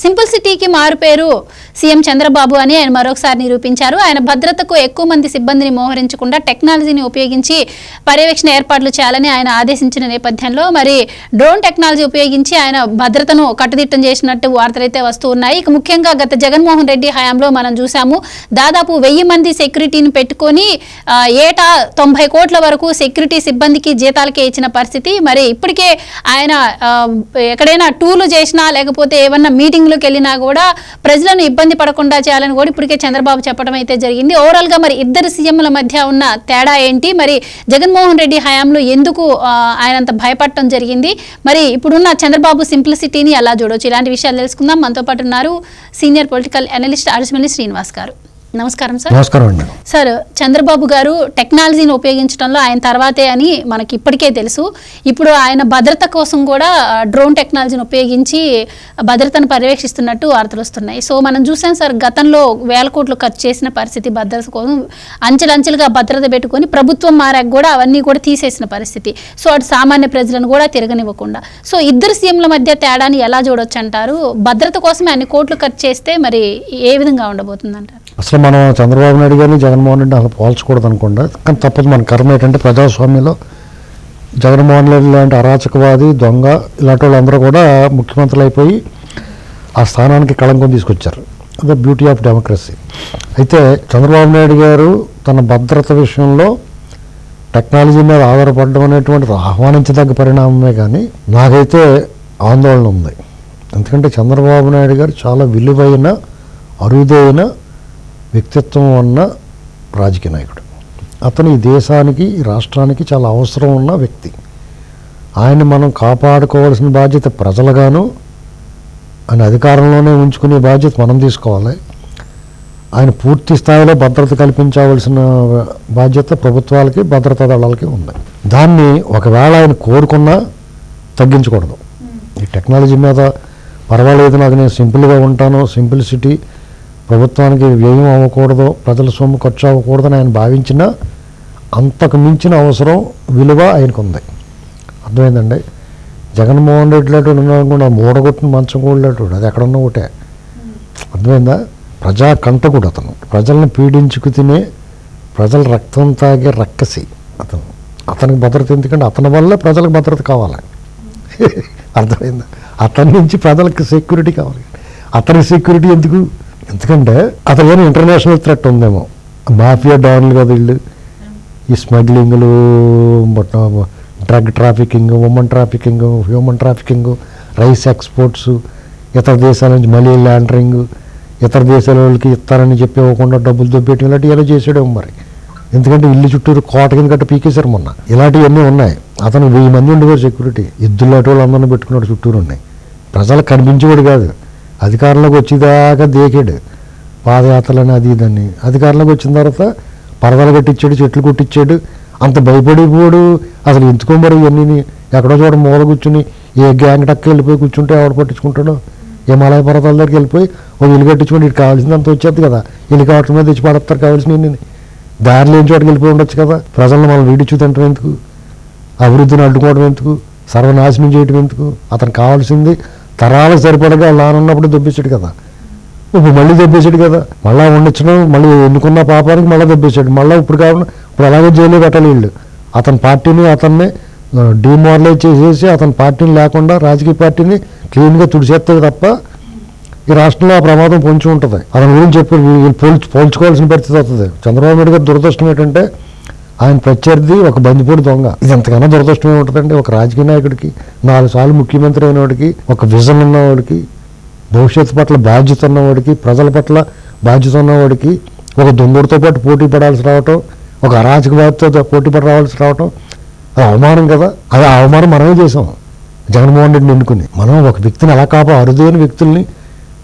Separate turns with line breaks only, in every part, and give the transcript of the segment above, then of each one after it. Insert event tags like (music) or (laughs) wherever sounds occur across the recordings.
Simple సిటీకి మారు పేరు సీఎం చంద్రబాబు అని ఆయన మరొకసారి నిరూపించారు. ఆయన భద్రతకు ఎక్కువ మంది సిబ్బందిని మోహరించకుండా టెక్నాలజీని ఉపయోగించి పర్యవేక్షణ ఏర్పాట్లు చేయాలని ఆయన ఆదేశించిన నేపథ్యంలో మరి డ్రోన్ టెక్నాలజీ ఉపయోగించి ఆయన భద్రతను కట్టుదిట్టం చేసినట్టు వార్తలైతే వస్తూ ఉన్నాయి ఇక ముఖ్యంగా గత జగన్మోహన్ రెడ్డి హయాంలో మనం చూసాము దాదాపు వెయ్యి మంది సెక్యూరిటీని పెట్టుకొని ఏటా తొంభై కోట్ల వరకు సెక్యూరిటీ సిబ్బందికి జీతాలకే ఇచ్చిన పరిస్థితి. మరి ఇప్పటికే ఆయన ఎక్కడైనా టూర్లు చేసినా లేకపోతే ఏమన్నా మీటింగ్లకు వెళ్ళినా కూడా ప్రజలను ఇబ్బంది పడకుండా చేయాలని కూడా ఇప్పటికే చంద్రబాబు చెప్పడం అయితే జరిగింది. ఓవరాల్గా మరి ఇద్దరు సీఎంల మధ్య ఉన్న తేడా ఏంటి? మరి జగన్మోహన్ రెడ్డి హయాంలో ఎందుకు ఆయనంత భయపడటం జరిగింది? మరి ఇప్పుడున్న చంద్రబాబు సింప్లిసిటీని ఎలా చూడవచ్చు ఇలాంటి విషయాలు తెలుసుకుందాం. మనతో పాటు ఉన్నారు senior political analyst Arasamalli Srinivas గారు. నమస్కారం సార్.
నమస్కారం అండి.
సార్ చంద్రబాబు గారు టెక్నాలజీని ఉపయోగించడంలో ఆయన తర్వాతే అని మనకి ఇప్పటికే తెలుసు. ఇప్పుడు ఆయన భద్రత కోసం కూడా డ్రోన్ టెక్నాలజీని ఉపయోగించి భద్రతను పర్యవేక్షిస్తున్నట్టు వార్తలు వస్తున్నాయి. సో మనం చూసాం సార్ గతంలో వేల కోట్లు ఖర్చు చేసిన పరిస్థితి భద్రత కోసం అంచెలంచెలుగా భద్రత పెట్టుకొని ప్రభుత్వం మారాక కూడా అవన్నీ కూడా తీసేసిన పరిస్థితి. సో అటు సామాన్య ప్రజలను కూడా తిరగనివ్వకుండా. సో ఇద్దరు సీఎంల మధ్య తేడాని ఎలా చూడొచ్చు అంటారు? భద్రత కోసమే అన్ని కోట్లు ఖర్చు చేస్తే మరి ఏ విధంగా ఉండబోతుంది అంటారు
అసలు మనం చంద్రబాబు నాయుడు గారిని జగన్మోహన్ రెడ్డి అసలు పోల్చకూడదు అనుకుండా కానీ తప్పదు మన కర్మ ఏంటంటే ప్రజాస్వామ్యంలో. జగన్మోహన్ రెడ్డి లాంటి అరాచకవాది దొంగ ఇలాంటి వాళ్ళందరూ కూడా ముఖ్యమంత్రులు అయిపోయి ఆ స్థానానికి కళంకం తీసుకొచ్చారు. అదే బ్యూటీ ఆఫ్ డెమోక్రసీ అయితే చంద్రబాబు నాయుడు గారు తన భద్రత విషయంలో టెక్నాలజీ మీద ఆధారపడడం అనేటువంటిది ఆహ్వానించదగ్గ పరిణామమే కానీ నాకైతే ఆందోళన ఉంది. ఎందుకంటే చంద్రబాబు నాయుడు గారు చాలా విలువైన అరుదైన వ్యక్తిత్వం ఉన్న రాజకీయ నాయకుడు. అతను ఈ దేశానికి ఈ రాష్ట్రానికి చాలా అవసరం ఉన్న వ్యక్తి. ఆయన మనం కాపాడుకోవాల్సిన బాధ్యత ప్రజలుగాను ఆయన అధికారంలోనే ఉంచుకునే బాధ్యత మనం తీసుకోవాలి. ఆయన పూర్తి స్థాయిలో భద్రత కల్పించవలసిన బాధ్యత ప్రభుత్వాలకి భద్రతా దళాలకి ఉంది. దాన్ని ఒకవేళ ఆయన కోరుకున్నా తగ్గించకూడదు. ఈ టెక్నాలజీ మీద పర్వాలేదు నాకు నేను సింపుల్గా ఉంటాను సింపుల్ సిటీ ప్రభుత్వానికి వ్యయం అవ్వకూడదు ప్రజల సొమ్ము ఖర్చు అవ్వకూడదని ఆయన భావించినా అంతకు మించిన అవసరం విలువ ఆయనకు ఉంది అర్థమైందండి? జగన్మోహన్ రెడ్డి లాంటి కూడా మూడగొట్టిన మంచం కూడలేటు అది ఎక్కడన్నా ఒకటే. అర్థమైందా? ప్రజా కంటకుడు అతను. ప్రజలను పీడించుకు తినే ప్రజల రక్తం తాగే రక్కసి అతను. అతనికి భద్రత ఎందుకంటే అతని వల్ల ప్రజలకు భద్రత కావాలి. (laughs) అర్థమైందా? అతని నుంచి ప్రజలకు సెక్యూరిటీ కావాలి. అతనికి సెక్యూరిటీ ఎందుకు? ఎందుకంటే అతను ఏమైనా ఇంటర్నేషనల్ థ్రెట్ ఉందేమో. మాఫియా డౌన్లు కదా వీళ్ళు. ఈ స్మగ్లింగ్లు drug trafficking women trafficking human trafficking rice exports ఇతర దేశాల నుంచి మనీ లాండరింగ్ ఇతర దేశాల వాళ్ళకి ఇస్తారని చెప్పి ఇవ్వకుండా డబ్బులు దొబ్బేయటం ఇలాంటివి ఏదో చేసాడేమో మరి. ఎందుకంటే ఇల్లు చుట్టూరు కోట కింద కట్ట పీకేశారు మొన్న. ఇలాంటివన్నీ ఉన్నాయి. అతను వెయ్యి మంది ఉండేవారు సెక్యూరిటీ ఇద్దులాంటి వాళ్ళు అందరిని పెట్టుకున్నాడు చుట్టూరు ఉన్నాయి. ప్రజలకు కనిపించేవాడు కాదు. అధికారంలోకి వచ్చేదాకా దేకాడు. పాదయాత్రలని అది ఇదని అధికారంలోకి వచ్చిన తర్వాత పరదలు కట్టించాడు చెట్లు కొట్టించాడు అంత భయపడిపోడు. అసలు ఎందుకో మరి ఇవన్నీ ఎక్కడో చూడ మూల కూర్చుని ఏ గ్యాంగ్ టక్క వెళ్ళిపోయి కూర్చుంటే ఎవడ పట్టించుకుంటాడో? హిమాలయ పర్వతాల దగ్గరికి వెళ్ళిపోయి ఒక ఇల్లు కట్టించుకుని ఇటు కావాల్సిందంత వచ్చేది కదా. హెలికాప్టర్ మీద తెచ్చి పడతారు కావాల్సిన దారి లేని చోటకి వెళ్ళిపోయి ఉండొచ్చు కదా? ప్రజలను మనం వీడిచ్చు తింటాం ఎందుకు? అభివృద్ధిని అడ్డుకోవడం ఎందుకు? సర్వనాశనం చేయడం ఎందుకు? అతనికి కావాల్సింది తరాలు సరిపడగా లానున్నప్పుడు దొబ్బేశాడు కదా. ఇప్పుడు మళ్ళీ దెబ్బేశాడు కదా. మళ్ళీ వండించడం మళ్ళీ ఎన్నుకున్న పాపానికి మళ్ళీ దెబ్బేశాడు. మళ్ళీ ఇప్పుడు కాకుండా ఇప్పుడు అలాగే జైలు పెట్టాలి వీళ్ళు. అతని పార్టీని అతన్ని డిమారలైజ్ చేసేసి అతని పార్టీని లేకుండా రాజకీయ పార్టీని క్లీన్గా తుడిచేస్తుంది తప్ప ఈ రాష్ట్రంలో ఆ ప్రమాదం పొంచి ఉంటుంది. అతని గురించి చెప్పి వీళ్ళు పోల్చు పోల్చుకోవాల్సిన పరిస్థితి వస్తుంది. చంద్రబాబు నాయుడు గారి దురదృష్టం ఏంటంటే ఆయన ప్రత్యర్థి ఒక బందిపూడి దొంగ. ఇది ఎంతకన్నా దురదృష్టమే ఉంటుందండి ఒక రాజకీయ నాయకుడికి నాలుగు సార్లు ముఖ్యమంత్రి అయినవాడికి ఒక విజన్ ఉన్నవాడికి భవిష్యత్తు పట్ల బాధ్యత ఉన్నవాడికి ప్రజల పట్ల బాధ్యత ఉన్నవాడికి ఒక దొంగడితో పాటు పోటీ పడాల్సి రావటం ఒక అరాచకవాదితో పోటీ పడి రావాల్సి రావటం అది అవమానం కదా. అది అవమానం మనమే చేసాం జగన్మోహన్ రెడ్డిని ఎన్నుకుని. మనం ఒక వ్యక్తిని ఎలా కాపా అరుదైన వ్యక్తుల్ని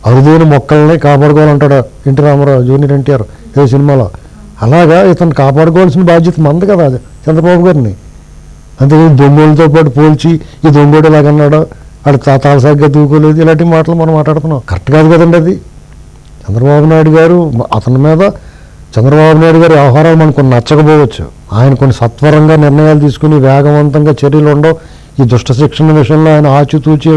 అరుదైన మొక్కల్ని కాపాడుకోవాలంటాడు ఎన్టీ రామారావు జూనియర్ ఎన్టీఆర్ ఏ సినిమాలో? అలాగా ఇతను కాపాడుకోవాల్సిన బాధ్యత మంది కదా అది చంద్రబాబు గారిని. అంతే దొంగోళ్ళతో పాటు పోల్చి ఈ దొంగోడు ఎలాగన్నాడో ఆడు తా తాళసాగ్గా దూకోలేదు ఇలాంటి మాటలు మనం మాట్లాడుతున్నాం. కరెక్ట్ కాదు కదండి అది. చంద్రబాబు నాయుడు గారు అతని మీద చంద్రబాబు నాయుడు గారి వ్యవహారాలు మనకు కొన్ని నచ్చకపోవచ్చు. ఆయన కొన్ని సత్వరంగా నిర్ణయాలు తీసుకుని వేగవంతంగా చర్యలు ఉండవు. ఈ దుష్ట శిక్షణ విషయంలో ఆయన ఆచితూచి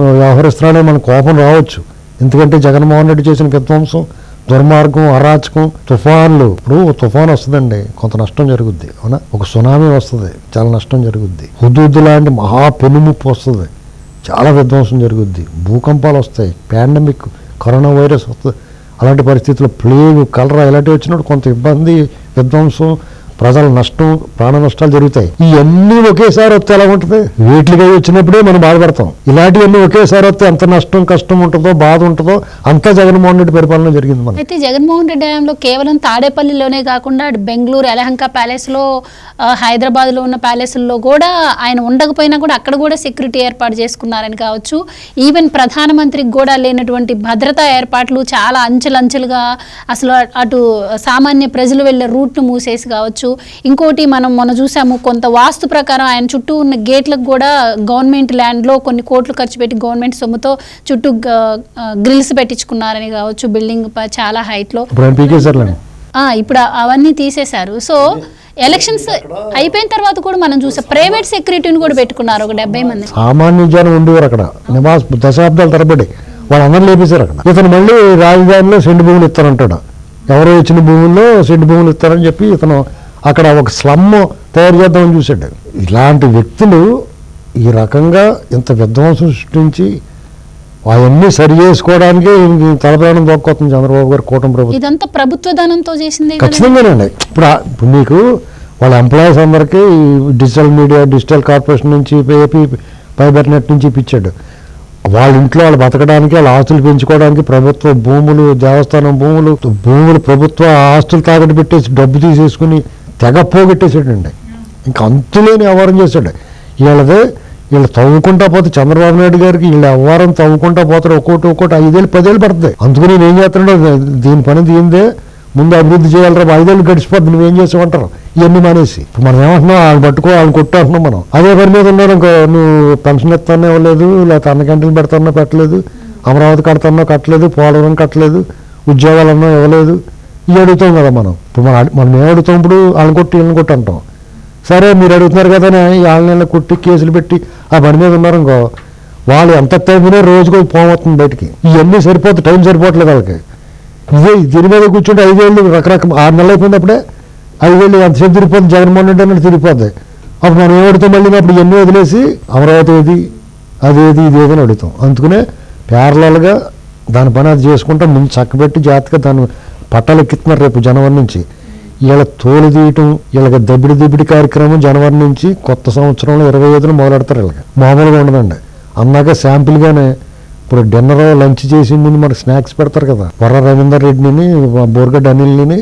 ఆ, వ్యవహరిస్తున్నాడని మన కోపం రావచ్చు. ఎందుకంటే జగన్మోహన్ రెడ్డి చేసిన విధ్వంసం దుర్మార్గం అరాచకం తుఫాన్లు. ఇప్పుడు తుఫాన్ వస్తుందండి. కొంత నష్టం జరుగుద్ది. అవునా? ఒక సునామీ వస్తుంది. చాలా నష్టం జరుగుద్ది. హుదూద్ లాంటి మహా పెనుముప్పు వస్తుంది. చాలా విధ్వంసం జరుగుద్ది. భూకంపాలు వస్తాయి. పాండమిక్ కరోనా వైరస్ వస్తుంది. అలాంటి పరిస్థితుల్లో ప్లేగు కలరా ఇలాంటివి వచ్చినప్పుడు కొంత ఇబ్బంది విధ్వంసం ప్రజల నష్టం ప్రాణ నష్టాలు జరుగుతాయి. ఇవన్నీ ఒకేసారి వస్తే ఎలా ఉంటుంది? వీటికి వచ్చినప్పుడే మనం బాధపడతాం. ఇలాంటివన్నీ ఒకేసారి వస్తే ఎంత నష్టం కష్టం ఉంటుందో బాధ ఉంటుందో అంతా జగన్మోహన్ రెడ్డి పరిపాలన జరిగింది మనం
అయితే జగన్మోహన్ రెడ్డి హయాంలో కేవలం తాడేపల్లిలోనే కాకుండా అటు బెంగళూరు ప్యాలెస్లో హైదరాబాద్ హైదరాబాద్లో ఉన్న ప్యాలెస్ల్లో కూడా ఆయన ఉండకపోయినా కూడా అక్కడ కూడా సెక్యూరిటీ ఏర్పాటు చేసుకున్నారని కావచ్చు. ఈవెన్ ప్రధానమంత్రికి కూడా లేనటువంటి భద్రతా ఏర్పాట్లు చాలా అంచెలంచెలుగా అసలు అటు సామాన్య ప్రజలు వెళ్ళే రూట్ను మూసేసి కావచ్చు. ఇంకోటి మనం మొన్న చూసాము కొంత వాస్తు ప్రకారం ఆయన చుట్టూ ఉన్న గేట్లకు కూడా గవర్నమెంట్ ల్యాండ్లో కొన్ని కోట్లు ఖర్చు పెట్టి గవర్నమెంట్ సొమ్ముతో చుట్టూ గ్రిల్స్ పెట్టించుకున్నారని కావచ్చు బిల్డింగ్ ప- చాలా హైట్లో.
ఇప్పుడు
అవన్నీ తీసేశారు. సో ఎలక్షన్స్ అయిపోయిన తర్వాత కూడా మనం చూసాం ప్రైవేట్ సెక్యూరిటీని కూడా పెట్టుకున్నారు ఒక డెబ్బై మంది.
సామాన్య జనం ఉండేవారు అక్కడ. నివాస దశాబ్దాల తరబడి. వాళ్ళందరూ లేపేశారు అక్కడ. ఇతను మళ్ళీ రాజధానిలో సెంటు భూములు ఇస్తానంటాడు. ఎవరో ఇచ్చిన భూముల్లో సెంటు భూములు ఇస్తారని చెప్పి ఇతను అక్కడ ఒక స్లమ్ తయారు చేద్దామని చూశాడు. ఇలాంటి వ్యక్తులు ఈ రకంగా ఇంత విధ్వంసం సృష్టించి అవన్నీ సరి చేసుకోవడానికి తలప్రాణం దొక్కొస్తుంది చంద్రబాబు గారు కూటమి ప్రభుత్వం.
ఇదంతా ప్రభుత్వ ధనంతో చేసిందే
ఖచ్చితంగానండి. ఇప్పుడు ఇప్పుడు మీకు వాళ్ళ ఎంప్లాయీస్ అందరికీ డిజిటల్ మీడియా డిజిటల్ కార్పొరేషన్ నుంచి ఏపీ ఫైబర్ నెట్ నుంచి ఇప్పించాడు. వాళ్ళ ఇంట్లో వాళ్ళు బతకడానికి వాళ్ళ ఆస్తులు పెంచుకోవడానికి ప్రభుత్వ భూములు దేవస్థానం భూములు భూములు ప్రభుత్వ ఆస్తులు తాకట్టు పెట్టేసి డబ్బు తీసేసుకుని తెగ పోగొట్టేసాడండి ఇంకా అంతులేని వ్యవహారం చేశాడు. వీళ్ళదే వీళ్ళు తవ్వుకుంటా పోతే చంద్రబాబు నాయుడు గారికి వీళ్ళు వ్యవహారం తవ్వుకుంటా పోతారు ఒక్కోటి ఒక్కోటి ఐదేళ్ళు పదేళ్ళు పడుతుంది. అందుకు నేను ఏం చేస్తున్నాడు దీని పని దీనిదే ముందు అభివృద్ధి చేయాలరా ఐదేళ్ళు గడిచిపోద్ది నువ్వేం చేసావంటారు? ఇవన్నీ మానేసి. మనం ఏమంటున్నాం? వాళ్ళు పట్టుకో వాళ్ళని కొట్టు అంటున్నాం మనం. అదే పని మీద ఉన్నారు ఇంకో నువ్వు పెన్షన్ ఇస్తానే ఇవ్వలేదు లేకపోతే అన్న గంటలు పెడతానో పెట్టలేదు అమరావతి కడతానో కట్టలేదు పోలవరం కట్టలేదు ఉద్యోగాలన్నో ఇవ్వలేదు ఇవి అడుగుతాం కదా మనం. ఇప్పుడు మనం మనం ఏం అడుగుతాం ఇప్పుడు? వాళ్ళని కొట్టి వీళ్ళని కొట్టి అంటాం. సరే మీరు అడుగుతున్నారు కదా అని వాళ్ళని కొట్టి కేసులు పెట్టి ఆ బండి మీద ఉన్నారనుకో వాళ్ళు ఎంత టైంనే రోజుకు పోతుంది బయటికి. ఇవన్నీ సరిపోతుంది టైం సరిపోవట్లేదు వాళ్ళకి. ఇదే దీని మీద కూర్చుంటే ఐదేళ్ళు రకరకాల ఆరు నెలలు అయిపోయినప్పుడే ఐదేళ్ళు ఎంతసేపు తిరిగిపోతుంది జగన్మోహన్ రెడ్డి అన్నట్టు తిరిగిపోతుంది అప్పుడు మనం ఏమడుతాం మళ్ళీ? అప్పుడు ఇవన్నీ వదిలేసి అమరావతి ఏది అదేది ఇది ఏదని అడుగుతాం. అందుకనే ప్యారలల్గా దాని పని అది చేసుకుంటా. ముందు చక్కబెట్టి జాగ్రత్తగా దాన్ని పట్టాలు ఎక్కిస్తున్నారు రేపు జనవరి నుంచి. వీళ్ళ తోలు తీయటం వీళ్ళ దెబ్బిడి దిబిడి కార్యక్రమం జనవరి నుంచి కొత్త సంవత్సరంలో ఇరవై ఐదున మొదలెడతారు వీళ్ళకి మామూలుగా ఉండదండి. అందాక శాంపిల్గానే ఇప్పుడు డిన్నర్ లంచ్ చేసి ముందు మనకు స్నాక్స్ పెడతారు కదా. వర రవీందర్ రెడ్డిని బోర్గడ్ అనిల్ని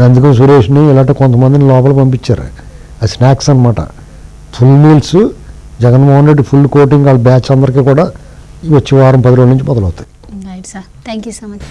నందిగం సురేష్ని ఇలాంటి కొంతమందిని లోపల పంపించారు. ఆ స్నాక్స్ అన్నమాట. Full meals Jaganmohan Reddy full coating వాళ్ళ బ్యాచ్ అందరికీ కూడా వచ్చే వారం పది రోజుల నుంచి మొదలవుతాయి.
Sir thank you so much